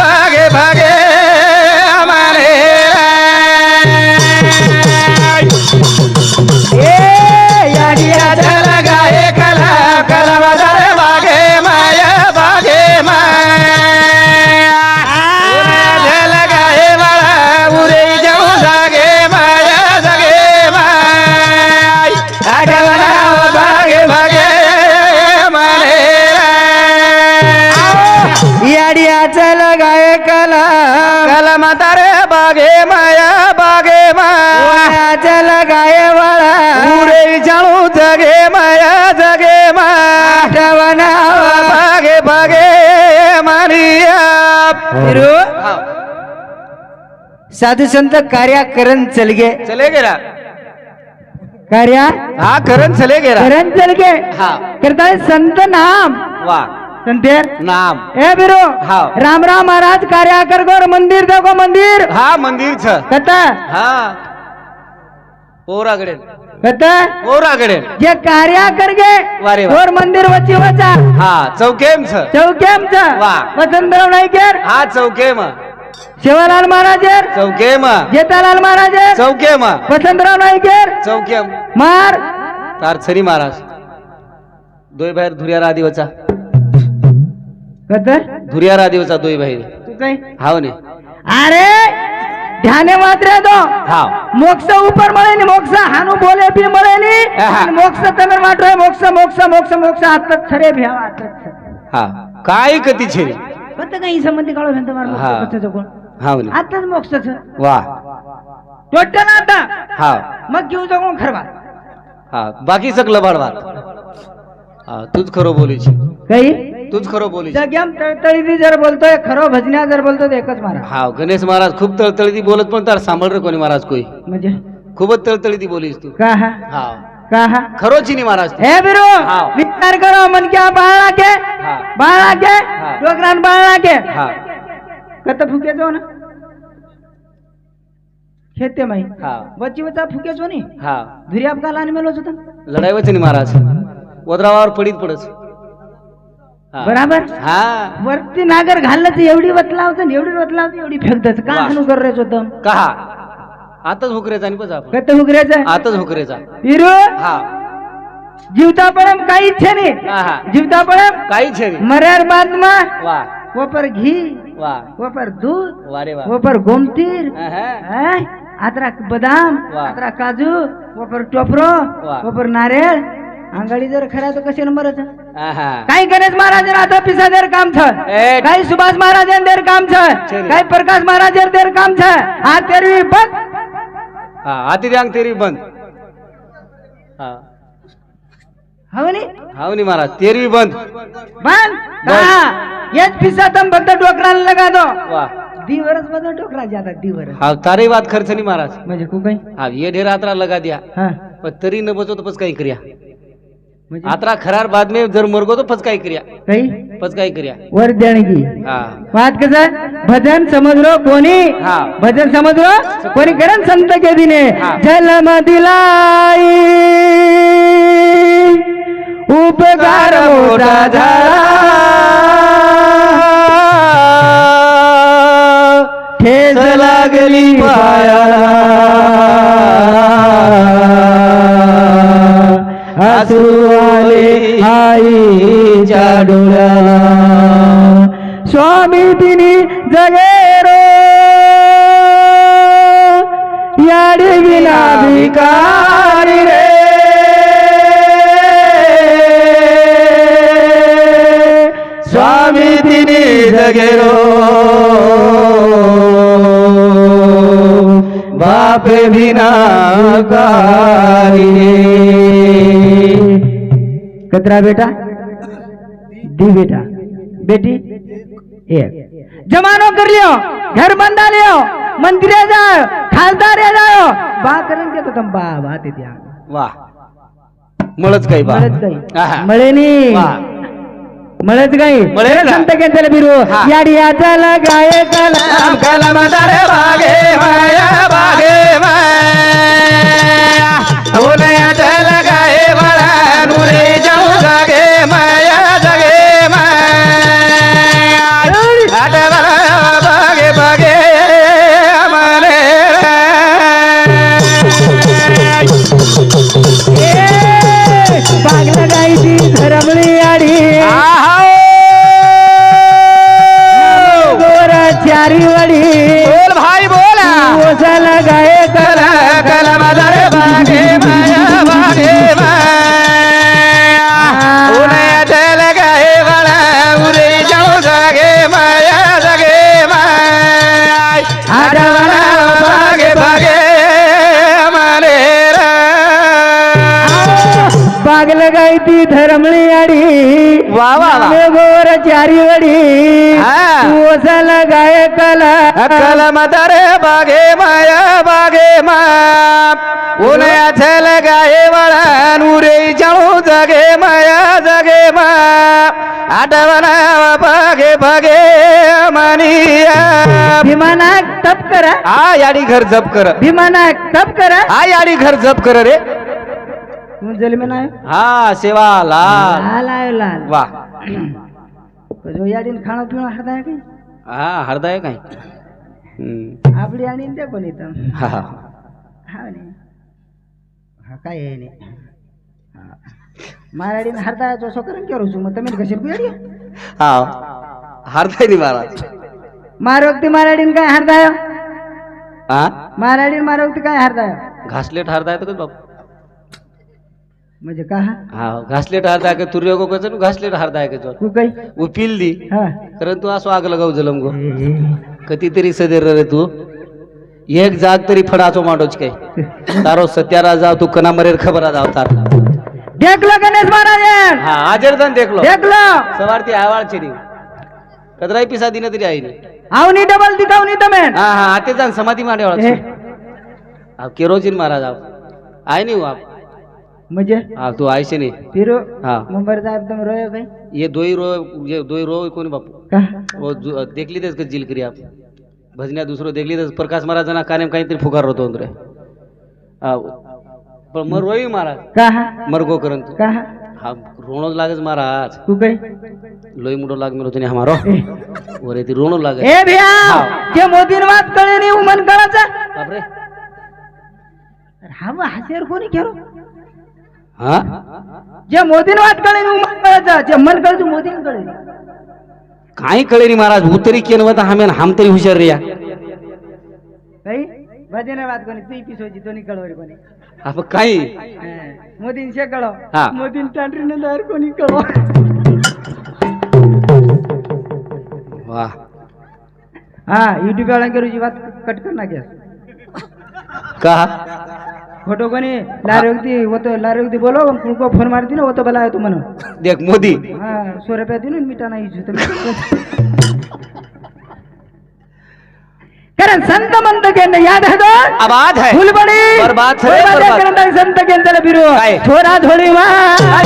भागे भागे. मायाचं लगाय वाळा. उडे जाणू जगे माया जगे माठवना बागे बागे मारिया. फिरू? साधू संत कार्या करण चलगे चले गेला. कार्या? हा करण चले गेला. करण चलगे हा. करताय संत नाम. वा. नाम. ए बिरो हा. राम राम महाराज कार्या कर गोर मंदिर देखो मंदिर. हा मंदिर छ. कता हा. पोराकडे कता पोराकडे जे कार्या करगे वारे वा. मंदिर वची वचा हा चौकेम छ चौकेम चा वा. वसंतराव नाईकेर हा चौकेम शिवालाल महाराजेर चौकेम जेतालाल महाराजेर चौकेम वसंतराव नाईकेर चौकेम मार तार छरी महाराज दोय बाहेर धुर्या रादिवचा कता धुर्या रादिवचा दोय बाहेर तू काय हाव ने अरे ध्याने मात्र दो हाव मोक्ष ઉપર મળે ને મોક્ષ હાનું બોલે બી મળે ની આહા. અને મોક્ષ તમે માટો મોક્ષ મોક્ષ મોક્ષ મોક્ષ હાથ જ ખરે ભેવા હાથ જ ખરે. हा काय कती छेरी કત કઈ સંબંધી કાળો ભેન તમારો હા. મોક્ષ કચ્છ જગો हाव ने હાથ જ મોક્ષ છે वा ટોટલ आता हाव मग घेऊ जगो खरवा हा बाकी सगळं बाळवात हा तूच खरं बोलीच कई तूच खरं बोलीच जग्याम तळतळीती जर बोलतोय खरो भजन्या जर बोलतोय तर एकच मारा हा गणेश महाराज खूप तळतळीती बोलत पण तार सांभाळ रे कोणी महाराज कोई. म्हणजे? खूपच तळतळीती बोलीस तू. का हा? हा का हा? खरो चिनी महाराज तू. हे बिरो हाव. विचार करो मन क्या बाळा के? हा बाळा के? हा. डोकरान बाळा के? हा कत फुकेचो ना? खेते माही हा वच्ची वचा फुकेचो नी? हा धुरी अपघात आणि मेलोच होता लढाई वचनी महाराज. वद्रावावर पडीत पडच. बराबर? हा. वरती नागर घाललं तर एवढी वतला होतं एवढी वतला होतं एवढी फेकतच का करायच होतं? कहा? आताच हुकरेचा आणि बस आपण. कत हुकऱ्याचं आताच हुकरेचा. विरू हा. जीवता पडम काही इच्छा नाही. जीवता पडम काही छेरी मर्यार बाद मा वा. वपर घी? वा. वपर दूध? वा रे वा. वपर गोमतीर? आत्रा बदाम. आत्रा काजू? वपर टोपरो. वपर नारेळ? आंगाडी जर खरा तर कसे नंबरच. काही गणेश महाराज आता पिसा देर काम छ. काही सुभाष महाराज देर काम छ. काही प्रकाश महाराज देर काम छ. हा तेरवी बघ हा आती द्यांग तेरी बंद. हा. हो नी हाव नी महाराज तेरवी बंद. बंद? हा. येच पिसा तम फक्त डोकराला लगा दो. वा. दिवरच बदल डोकरा जातात दिवरच. हा तारे बात खर्च नाही महाराज. म्हणजे कु काही हा ये ढेर आत्रा लगा दिया. हा. पण तरी न बचो तो पच काही करिया. आत्रा खरार बाद में जर मरगो तो काही करिया। काही काही करिया। वर देणगी हा। बात कसं भजन समजलो कोणी? हा. भजन समजलो कोणी करण संत के दिने? हा. जन्म दिलाई। उपकार मोठा झाला। ठेच लागली पायाला। রাসুয়ালে হাই চাডুরা স্বামী তিনি জগের। ইয়ারি বিনা ভিকারি রে। স্বামী তিনি জগেরো। जगेरो बाप विना कारी कतरा बेटा दी बेटा बेटी एक जमानो कर लियो घर बंदा लियो मंदिरे जाओ खासदार जाओ बा करेन के तो तुम बा बात त्या वा मळच काही बा मळत काही आहा. मळे ना. संत केंद्र बिरू. याडिया चला गाय चला कलम बागे माया बागे माया आग लगाई ती धरमळी आडी. वा, वा, गोर चारी वडी. हा. तू असा लगाय कला. अक्कल मदरे बागे माया बागे मा. उन्या छल गाये वळा नुरे जाऊ जगे माया जगे मा. आठवणा बागे बागे मानिया. तप करा. आ याडी घर जप कर. भीमानाक तप करा. आ याडी घर जप कर रे. जलमे नाही? हा सेवा लाल. लाल आहे वा. याडीन खाणं पिणं हरदाय काही हा हरदाय काय? हम्म. आपली आणि त्या पण इथं? हा. हा हा हा काय आहे नाही. माराडीन हरदाय करू मग तमीन कशी पियाडी हा. हरदाय नाही महाराज मारवक्ती माराडीन काय हरदाय? हा माराडीन मारवक्ती काय हरदाय? घासलेट हरदाय तर बाप म्हणजे का? हा घासलेट हरदाय का तुर्य गो कसं घासलेट हरदाय का जो तू काही उपिल दी. हा. कारण तू असो आग लगाव जलम गो कितीतरी सदेर रे तू. एक जाग तरी फडाचो मांडोच काय. तारो सत्यारा जाव तू कना मरेर खबर जाव तार. देख लो गणेश महाराज हा हाजर जण देखलो. देख लो सवारती आवाळ छेडी कदराई पिसा दिन तरी आई नाही. आवनी डबल दिखावनी તમે हा हा आते जाण समाधी मांडे हे, वाळा केरोजीन महाराज आप आय नहीं आप. મજે? હા તું આય છે ને ફીરો? હા. મુંબર સાહેબ તમે રોયો કઈ? એ દોઈ રો જે દોઈ રો કોની બાપુ? ઓ દેખ લીધે કે જીલ કરી આપ. ભજના દૂસરો દેખ લીધે પ્રકાશ મહારાજના કાને કાંઈ ફુકાર રોતો અંદર. હા પણ મર રોઈ મહારાજ. કાહા મરગો કરન તું. કાહા હા. રોણો જ લાગે છે મહારાજ. તું કઈ લોહી મોટો લાગ મેરો તને અમારો. ઓરેથી રોણો લાગે. એ ભ્યા જે મોદીર વાત કરે ને હું મન કરે છે. બાપરે. રામ હાસેર કોની કેરો हा? जे मोदीन वाद कळे जे मन कळतो मोदीन कळे काही कळे नाही महाराज उतरी केन वता हमेन हम तरी हुशार रे या काही भजन वाद कोणी तू पिसोची दोन्ही कळवरी कोणी. आपण काही. मोदीन शे कळो हा. मोदीन टांडरीने दार कोणी कळो वा. हा युट्यूब वाला करूची बात कट कर ना का? फोटो कोणी लारोगती होतो लारोगती बोलो कुणको फोन मारती ना होतो बला तू म्हणून देख मोदी हा सो रुपया दिनून मिटा नाही कारण संत मंत केंद्र याद है तो आवाज है फुलबडी बरबाद है, फुलबडी बरबाद. करंदाई संत केंद्र बिरो काय? थोडा थोडी मा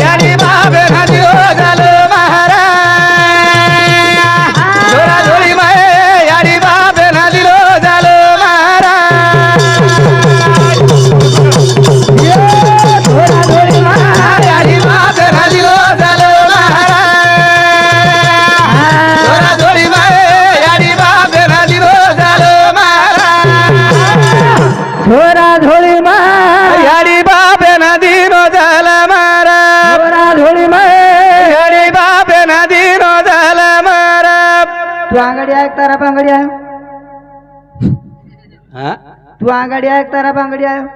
यारी बाबे खादियो झालो महाराज છોરા ધોળી માં હરી બાપે નદી નો જલ મારા. છોરા ધોળી માં હરી બાપે નદી નો જલ મારા. તું આંગળી આય તારા પાંગળી આયો? હા? તું આંગળી આય તારા પાંગળી આયો?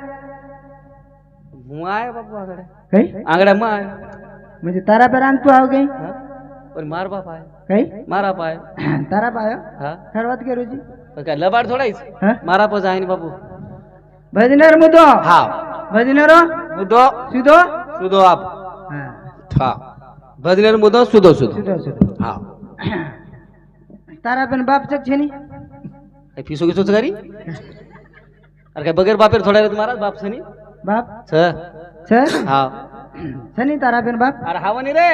હું આયો બાપુ આગળ? કઈ? આંગળા માં આયો મજે તારા પર આંગ તું આવ ગઈ? પર માર બાપ આયો. કઈ? મારા પાયો તારા પાયો હા. ખરવત કે રૂજી લબાડ થોડાઈ મારા પર જાય ને બાપુ. भजनर मुदो। हा. भजनर? मुदो। सुदो? सुदो आप। हा. भजनर मुदो सुदो सुदो. सुदो हा. तारा पण बाप चक छेनी? काय फिसो गिसोच करी? अरे काय बगैर बापेर थोडा वेळ महाराज बाप सनी बाप? छ. छ? हा. सनी तारा पण बाप? अरे हावा नाही रे.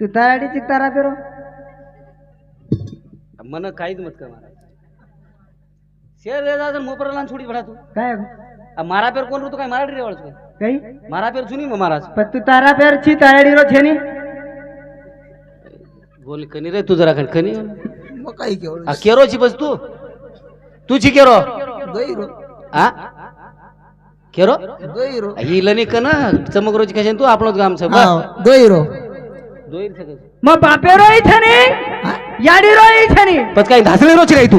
तू चिक तारा पेरो मन काहीच मत कर महाराज शेर वेळा मोपराला सोडी पडा तू. काय? मारा पेर कोण रे काय? मराठी रे वाळतो काय काही? मारा पेर सुनी महाराज पण तू तारा पेर छी ताराडी रो छेनी बोल कनी रे तू जरा खण कनी केरो काही बस तू. तुझी केरो. दोई रो आ? केरो? दोई ही लनी कन चमकरोची कशी तू आपणच गाम सब दोई रो दोन मग बापे रो छेनी याडी रो छेनी पण काय धासले रोची काय तू?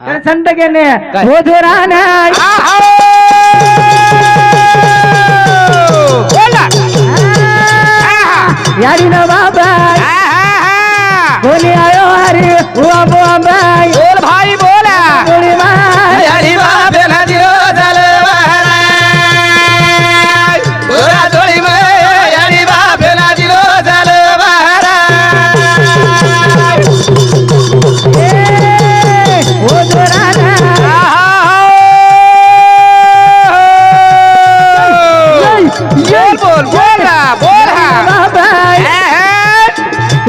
संत? हो. जोराना याडी ना बाबा कोणी आयो हरी हुआ बोल भाई बोला. गोळी मार याडी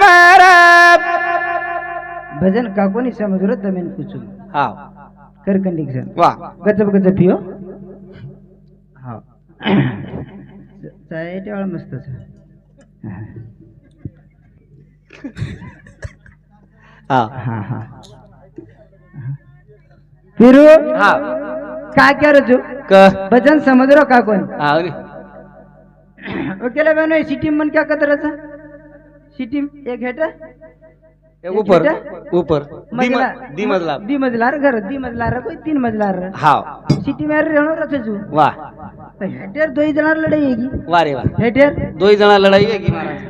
महाराज. भजन काकोनी समजून तमेन कुचू हा कर कंडिक्शन वा. गचप गचप पियो. हा चाय टेवळा मस्त हा. हा हा. फिरू? हा. काय करू क. भजन समज रो काकोन हा आणि ओकेला बनो सिटीम मन क्या कतराचा सिटीम एक हेटा हे ऊपर ऊपर मजला दी मजला दी मजलार घर दी मजलार कोई तीन मजलार हा सिटी में रहणो रखे छु वा. हेटेर दोई जणार लढाई येगी वा रे वा. हेटेर दोन जणा लढाई आहे की महाराज?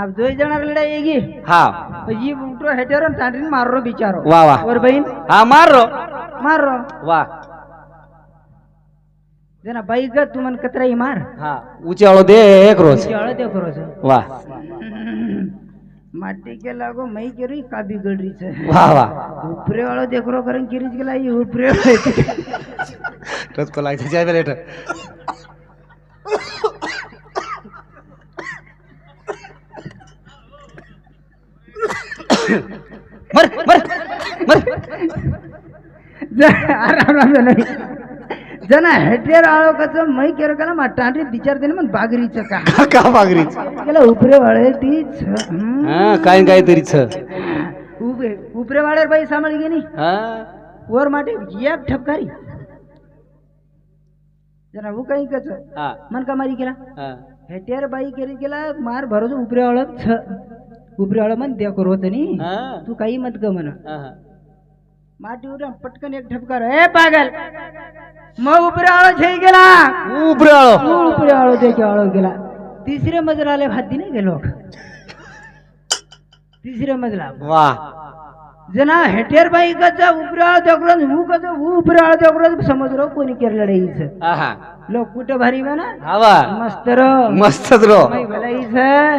आप दोई जणार लढाई येगी हा ये उठो हेटेर आणि तांडीन मारो बिचारो. वा वा. और बहीण? हा मार रो. मारो वा. जना बाई ग तू मन कतराई मार हा उचाळो दे एक रोज चाळ दे करो वा माटी के लागो मई के रही का बिगड़ रही छे वा वा उपरे वालो देख रो करन किरीज गेला ये उपरे टचको लागते जाय बेलेट मर मर मर आराम राम नाही जना हेटेर आळो कच मई केरो कला मा टांडी विचार देन मन बागरीच का का बागरी गेला उपरे वाळे तीच. हा काय काय तरीच उभे उपरे वाळे बाई सांभाळ गेली. हा. वर माटे एक ठपकारी. जना वो काही कच. हा. मन का मारी केला? हा. हेटेर बाई केली गेला मार भरोस उपरे वाळ छ. उपरे वाळ मन द्या करू होत नी. हा. तू काही मत ग म्हण. हा माटी उड्या पटकन एक ठपकार ए पागल मग उपरे आळो छे गेला उबराळो तू उपरे आळो दे की आळो गेला तिसरे मजलाले भाती नाही गेलो तिसरे मजला वा जना हेटेर बाई कचा उपरे आळो देकरो हू कचा हू उपरे आळो देकरो समजरो कोणी केरला लईच हा लोक कुठं भारी म्हणा हवा मस्त रो मस्तच रो भलाईच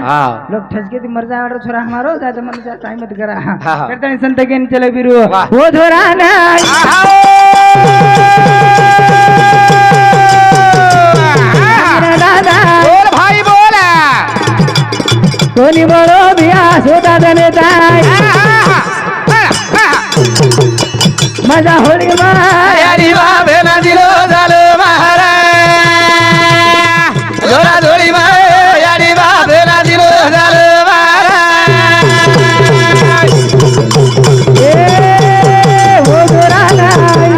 हा लोक ठसके ती मरजा आडो छोरा हमारो दादा मन जा टाइम मत करा. करता संत गेन चले बिरू. हो छोरा नाही दादा बोल भाई बोला कोणी बरो भिया सोदा दने ताय माझा होळी माय यारी बाबेला दिलो झालं महाराज. जोरा जोडी माय यारी बाबेला दिलो झालं महाराज. ए हो. जोरा बोल.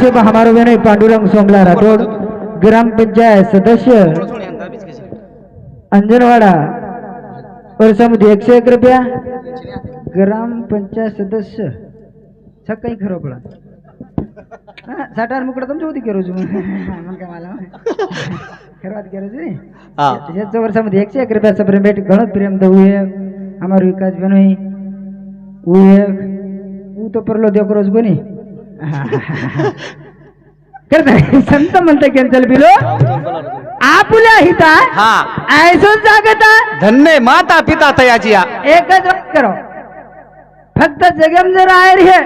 से हमारे बहन पांडुरंग सोमला राठौड़ ग्राम पंचायत सदस्य अंजनवाड़ा और समझ एक सौ एक रुपया ग्राम पंचायत सदस्य सब कहीं खरो पडा। साठार मुकडं तुमच्या होती करू मग काय मला खरं करू जी त्याच्या वर्षामध्ये एकशे एक रुपयाचा प्रेम भेट घणत प्रेम तर उयक हमार विकास बनवी उयक ऊ तो परलो देव संत म्हणता कॅन्सल बिलो आपल्या हिता. ऐसून जागता धन्य माता पिता तयाची एकच वाट करो. फक्त जगम जर आयर हे.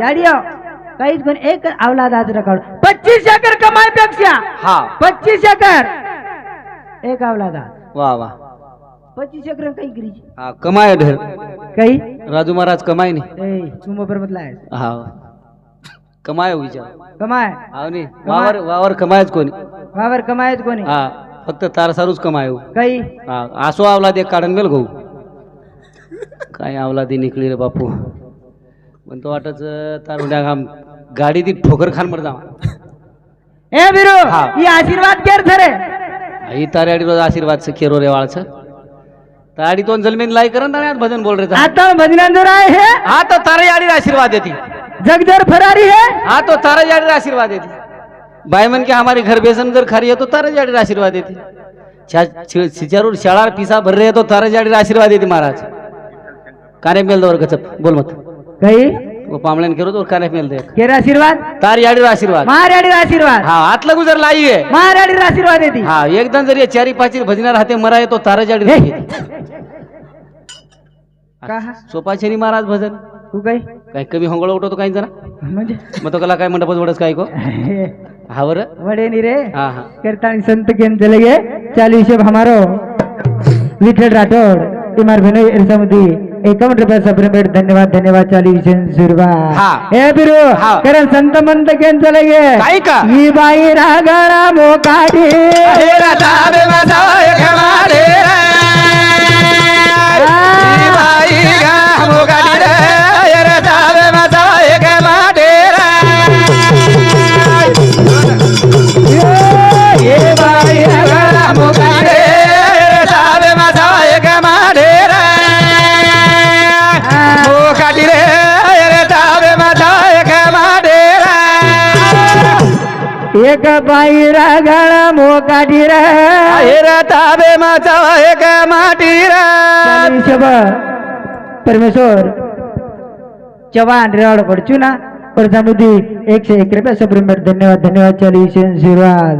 याडियो काहीच पण एक अवलाद आज रकड पच्चीस एकर कमायपेक्षा. पच्चीस एकर. एक अवलाद वा वा. पच्चीस एकर काही गिरी कमाय ढेर काही? राजू महाराज कमाय नाही. चुंबा बरोबर आहे हा. कमाय विचार. कमाय. वावर वावर कमायच कोणी? वावर कमायच कोणी? हा फक्त तारसारूच कमाय हो. काही? हा आसो आवला दे काढून गेल गहू. काय आवला दे निकली रे बापू. पण तो वाटच तार उद्या गाडी ती ठोकर खान मर जा ए बिरू हा. ही आशीर्वाद केर थरे. ही तारे आडी रोज आशीर्वाद से केरो रे वाळच. ताडी तो जलमेन लाई करन तारे भजन बोल रे आता भजनांदर आहे हे. हा तो तारे आडी आशीर्वाद देती. जगदर फरारी है। हाँ तो तारा जाड़ी आशीर्वाद देती। बाई मन के हमारे घर बेसन जर खा रही है तो तारा जाड़ी आशीर्वाद देती। सिचारू शाळा पिसा भर रहे हैं तो तारा जाड़ी आशीर्वाद देती महाराज। काने मेल दो गचप बोल मत। कई वो पामलन करो तो काने मेल दे। केर आशीर्वाद? तार याडी आशीर्वाद। महाराडी आशीर्वाद। हाँ आतला गुजर लाई है। महाराडी आशीर्वाद देती। हाँ एकदम जर ये चारी पाची भजना राहते मराये तो तारा जाड़ी. देती का सोपा छेनी महाराज भजन। तू काही काही कमी होंगळ उठवतो काही जण म्हणजे? मग तो कला काय मंडपच वडच काय को हा. बरं. वडे नी रे. हा हा. करताणी संत केन चले गे. चालू हिशेब हमारो. विठल राठोड इमार भेनो इरसामधी एकावन्न रुपयाचा प्रेमेट धन्यवाद धन्यवाद. चालू हिशेन सुरवा हा. हे बिरू हा. कारण संत मंत केन चले गे. काय का? ही बाई रागाळा मोकाडी ये एक बाई रागाळा मोकाडी रे. चालू हिशोब परमेश्वर चव्हाण रेवाड पडचू ना परजामुदी एकशे एक रुपया सप्रेमेट धन्यवाद धन्यवाद चालू हिशेन आशीर्वाद.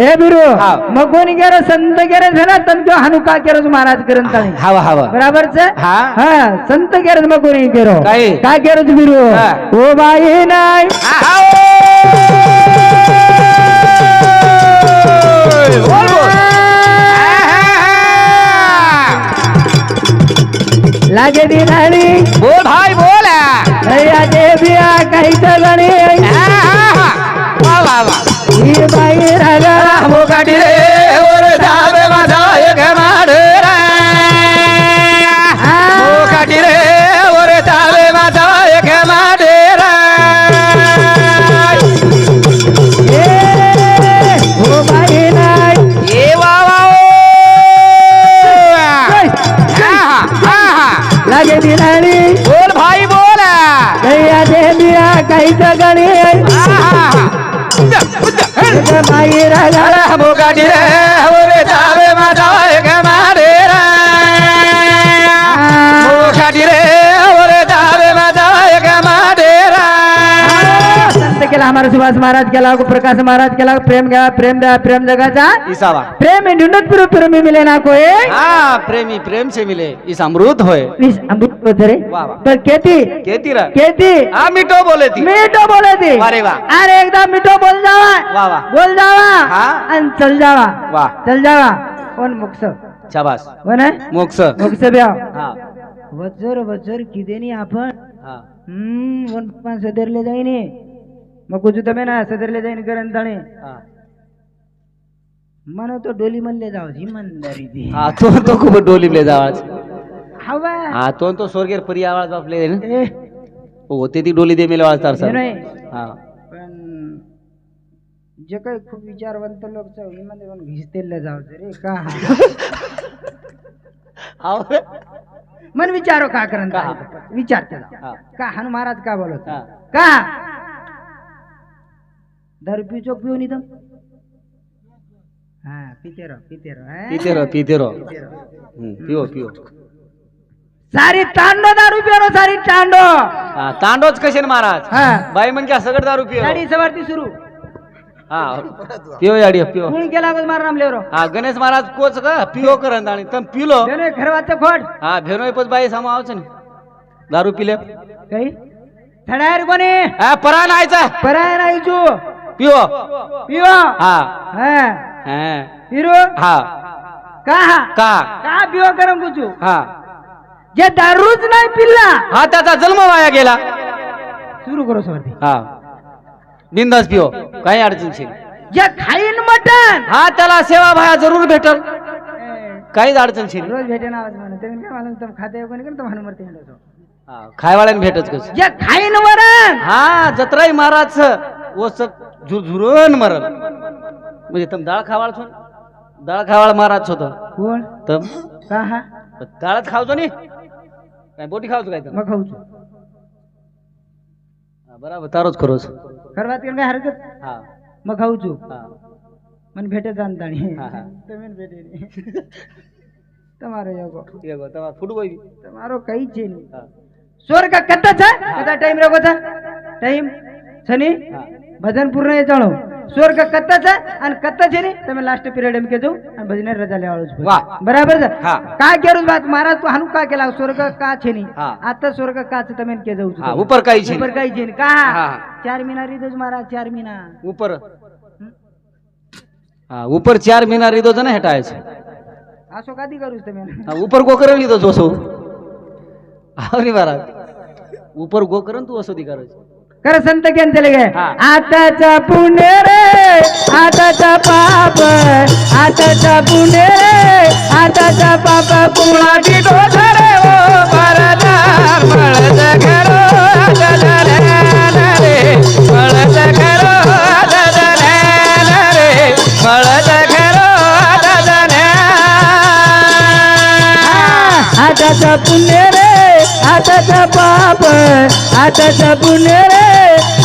ए बिरू हा. मग कोणी गेलं? संत गेलं झाला? तंतो हानुका केलं महाराज करून चालेल हवा हवा बराबर हा. हा संत केलं मग कोणी केलो काय? काय केलं बिरू हा. ओ बाई नाही. लागे दिनाळी बोल भाई बोल. अय्या देविया काही गणी वा वा वा. ही बाई रागाळा दिनाळी बोल भाई बोल। अय्या देविया काही गणी। बाई रागाळा मोकाटी रे हमारा सुभाष महाराज केला प्रकाश महाराज केला प्रेम घ्या प्रेम द्या प्रेम जगाचा ईसावा प्रेम है फिरो प्रेमी मिले ना हाँ प्रेमी प्रेम से मिले. इस अमृत प्लीज अमृत होते रे। पर केती? केती रह केती? आ मिठो बोले ती. मीठो बोले ती. अरे वाह। अरे एकदा मिठो बोल जावा। बोल जावा. हा? आणि चल जावा. वाह चल जावा. कोण मुक्स शाबास. कोण आहे? मोक्ष. मुक्स ब्या हाँ. वजर वजर किदेनी आपण? हाँ. हम्म वन पान सदरले जाईनी. मग कुछ तमे ना सदरले जाईन करन ताणे हाँ. मन तो डोली मल्ले जाव इमानदारी ती हाँ तो तो खूप डोली ले जावाच हवा. हाँ तो तो स्वर्गेर परी आवाज बापले ना. होते ती डोली दे मेले आवाज तार हे सर हाँ. पण जे काही खूप विचारवंत लोक च इमान येऊन घिसतेले जाव रे का? हाँ मन विचारो का करन का? विचार त्याला हा. का हनु महाराज का बोलत? हा. का? दारू पिऊ चोक पिऊन इथं. हा पिते रहो पिते रहो हा? पिते रहो पिते रहो पिते रहो. हम्म, पिओ पिओ. सारी तांडो दारू सारी तांडो हा तांडोच कसे महाराज? हा. बाई म्हणजे सगळं दारू पिओ. गाडी सवारती सुरू. हा पिओ याडी पिओ. कोण गेला मार हा गणेश महाराज कोच का पिओ करंत आणि तम पिलो. खरवाचं खोट हा भेनो पच बाई सामा आवच नाही दारू पिले. काही? थडायर कोणी हा परा नायचा पराय नाही तू पिओ। पिओ। हा। हा। हा। हिरो? हा। का? हा का? का पिओ करम कुचू? हा। जे दारूच नाही पिल्ला हा त्याचा जन्म वाया गेला। सुरू करो सवरती हा। बिंदास पिओ काही अडचण नाही। जे खाईन मटन हा त्याला सेवा भाया जरूर भेटल। काहीच अडचण नाही। रोज भेटे ना आवाज म्हणून. तुम्ही काय मला तुम खाते कोणी? करतो म्हणून मरते हिंडतो. हा खायवाळ्याने भेटच कस? जे खाईन वरण। हा जत्राई महाराज ઓસક ઝુરઝુરોન મરલ મુજે તમે દાળ ખાવાળ છો દાળ ખાવાળ મારા છો તો તમ? હા હા દાળ જ ખાવ છો ને? કાઈ બોટી ખાવ છો કાઈ તમે? ખાવ છું. હા બરાબર તારો જ કરો છો. કરવા તેમ મે હરકત હા. મે ખાવ છું. હા. મને ભેટે જાણતાણી હા હા. તમે ભેટે નહીં. તમારો યોગો યોગો તમારો તમારો કઈ છે નહીં. સ્વર્ગ કત છે બધા ટાઈમ રોગો છે ટાઈમ? છની ભજન પૂર્ણ એ જાણો સ્વર્ગ કત્તા છે અને કત્તા છે ને તમે લાસ્ટ પિરિયડ એમ કેજો અને ભજને રજા લેવાળો છું વાહ બરાબર છે કા કેરું વાત મહારાજ તો હાનું કા કેલા સ્વર્ગ કા છે ની આ તો સ્વર્ગ કા છે તમે કે જવું છું ઉપર કઈ છે ઉપર કઈ છે ને કા ચાર મહિના રીધો જ મહારાજ ચાર મહિના ઉપર હા ઉપર ચાર મહિના રીધો છે ને હેટાય છે આ શું કાદી કરું તમે ઉપર કો કરી લીધો જોશો આવરી મહારાજ ઉપર ગો કરો તું અસોધી કરો છે कर संत घेऊन चले गे. आताचा पुणे रे आताचा पाप आताचा पुणे रे आताचा पाप कुणाची रे? ओ मळत घरो ददल्यान रे. घरो ददल्यान रे. घरो ददल्यान आताचा पुण्य रे आताचा पाप आताचा पुण्य रे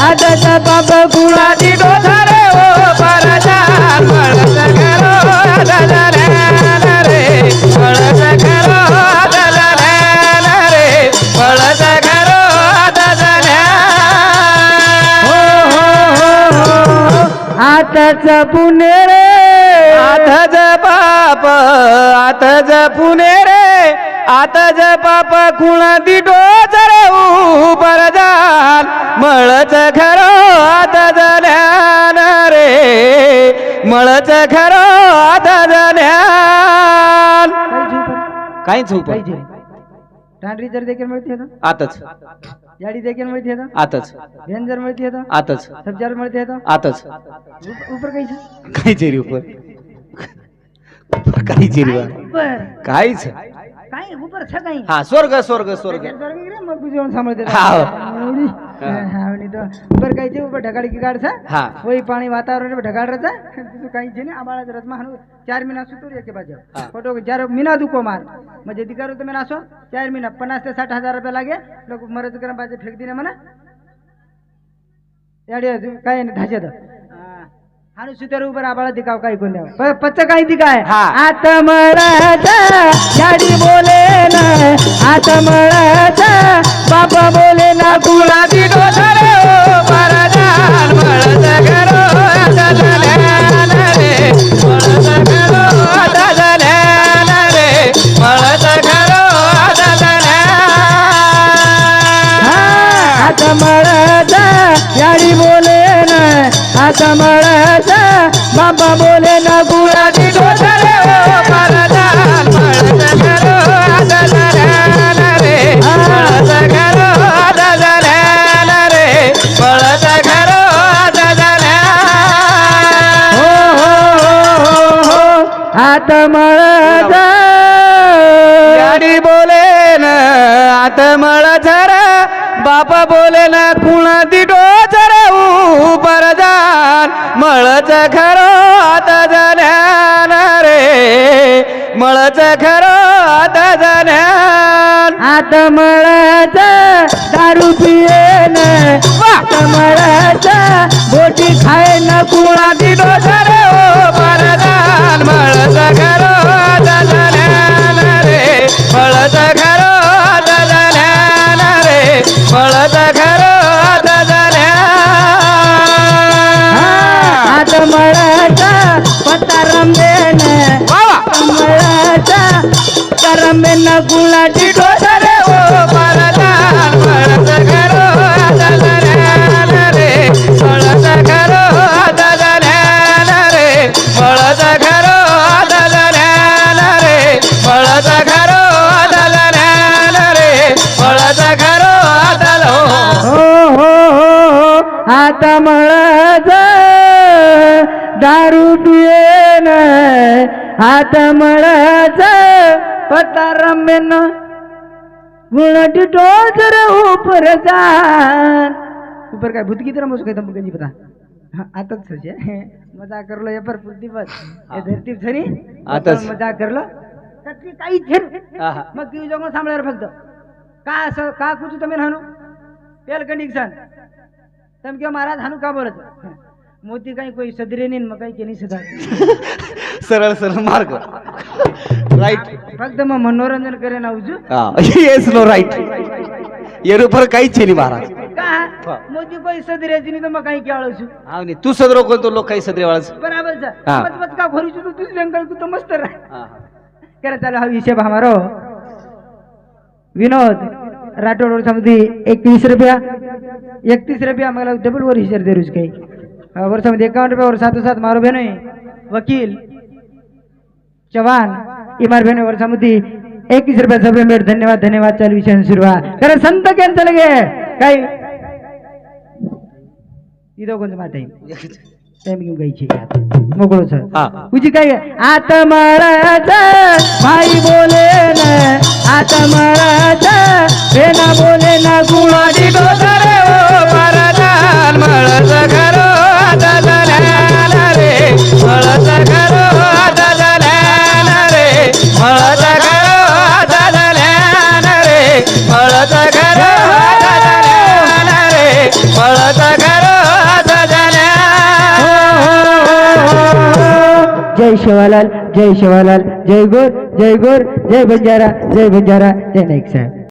आताचा पाप कुणाची डोसा रे ओ रे रे ददल्यान हो हो हो आताचा पुणे रे. आताच पाप आताच पुणे आताच पाप कुणादी डोचर उपर जाल मळच खरो आता जल्यान रे मळच खरो हात जल्यान काय झोप? डांडरी जर देखील मिळते ना आताच. जाडी देखील मिळते ना आताच. भेन जर मिळते ना आताच. सब्जार मिळते ना आताच. ऊपर काही काही चेरी काही काहीच. काय ऊपर सकाळी हा स्वर्ग स्वर्ग स्वर्ग. मग बुझाउन समझते हाव। ऊपर काही ते ऊपर ढगाड की गाड हा. सा वही पाणी वातावरण ढगाड रचा तिथं काही जे नाही आबाळा रच महानू चार महिना सुतूर याचे बाजू फोटो चार मिना दुखो मार. म्हणजे दिकार होतं मी असो. चार महिना पन्नास ते साठ हजार रुपये लागे. लोक मरज करा बाजे फेक दिले म्हणा. याडे काय नाही धाशेत. हानु सुतेर उभं आबाळा दिकाव काही कोण पच्च काही दिकाय हा. आता मळाचा याडी बोले ना. आता मळाचा बाबा बोले ना तुला दिडो रे ओ मळत घरो. आता मळाचा बोले ना आता मळाचा बाबा बोले ना गुळा दिडो रे ओ परदान मळत घरो आता झाल्यान रे. मळत घरो आता मळच खरो आता मळाच दारू पियेन. मळाच बोटी खायन कुळाची डोसर. ओ करंबेन गुळाची डोसर ओ परदान मळत घरो ददल्यान रे. मळत घरो ददल्यान रे. मळत घरो ददल्यान रे. मळत घरो ददल्यान रे. मळत घरो दल हो हो हो आता मळत दारू पियेन. आता मळत पता रमेन गुणाटी टोचर ऊपर जान ऊपर काय भूत किती रमो काय तंबू पता हाँ, आताच सचे मजाक करलो ये पर पुरती बस ये धरती छरी आताच. मजाक करलो त्यातली काही छेर आहा. मग ती जगून सांभाळायला फक्त का असं का कुठू तुम्ही राहणू तेल कंडिक्शन તમે કયો મહારાજ હાનું કા બોલે છે મોતી કઈ કોઈ સદરે નહીં ને કઈ કે નહીં સદા सरळ सरळ मार्ग राईट फक्त मग मनोरंजन करे ना उजू येस नो राईट येरूपर काहीच छे महाराज. का? मोदी क्या तू सदरो को तो लोग कहीं सदरे वाला तू तो मस्त हिशेब हमारो विनोद राठोड वर्षामध्ये एकतीस रुपया. एकतीस रुपया मला डबल वर हिशेर दे रुज गई एकावन्न समझी रुपया वर साथों साथ मारो बहनों वकील चव्हाण. इमार बहनो वर समधी एकवीस रुपया सभे मेट धन्यवाद धन्यवाद चालू विषय सुरुवात कारण संत केन चले गे? काही इथं कोणतं मात आहे. टाइम घेऊन गायची मोकळो सर हा. तुझी काय? आता भाई बोले न. आता बेना बोले ना गुणाची डोसर ओ महाराजान. मळत घरो ददल्यान रे. मळत जय शिवालाल जय शिवालाल जय गोर जय गोर जय बंजारा जय बंजारा जय नाईक साहेब.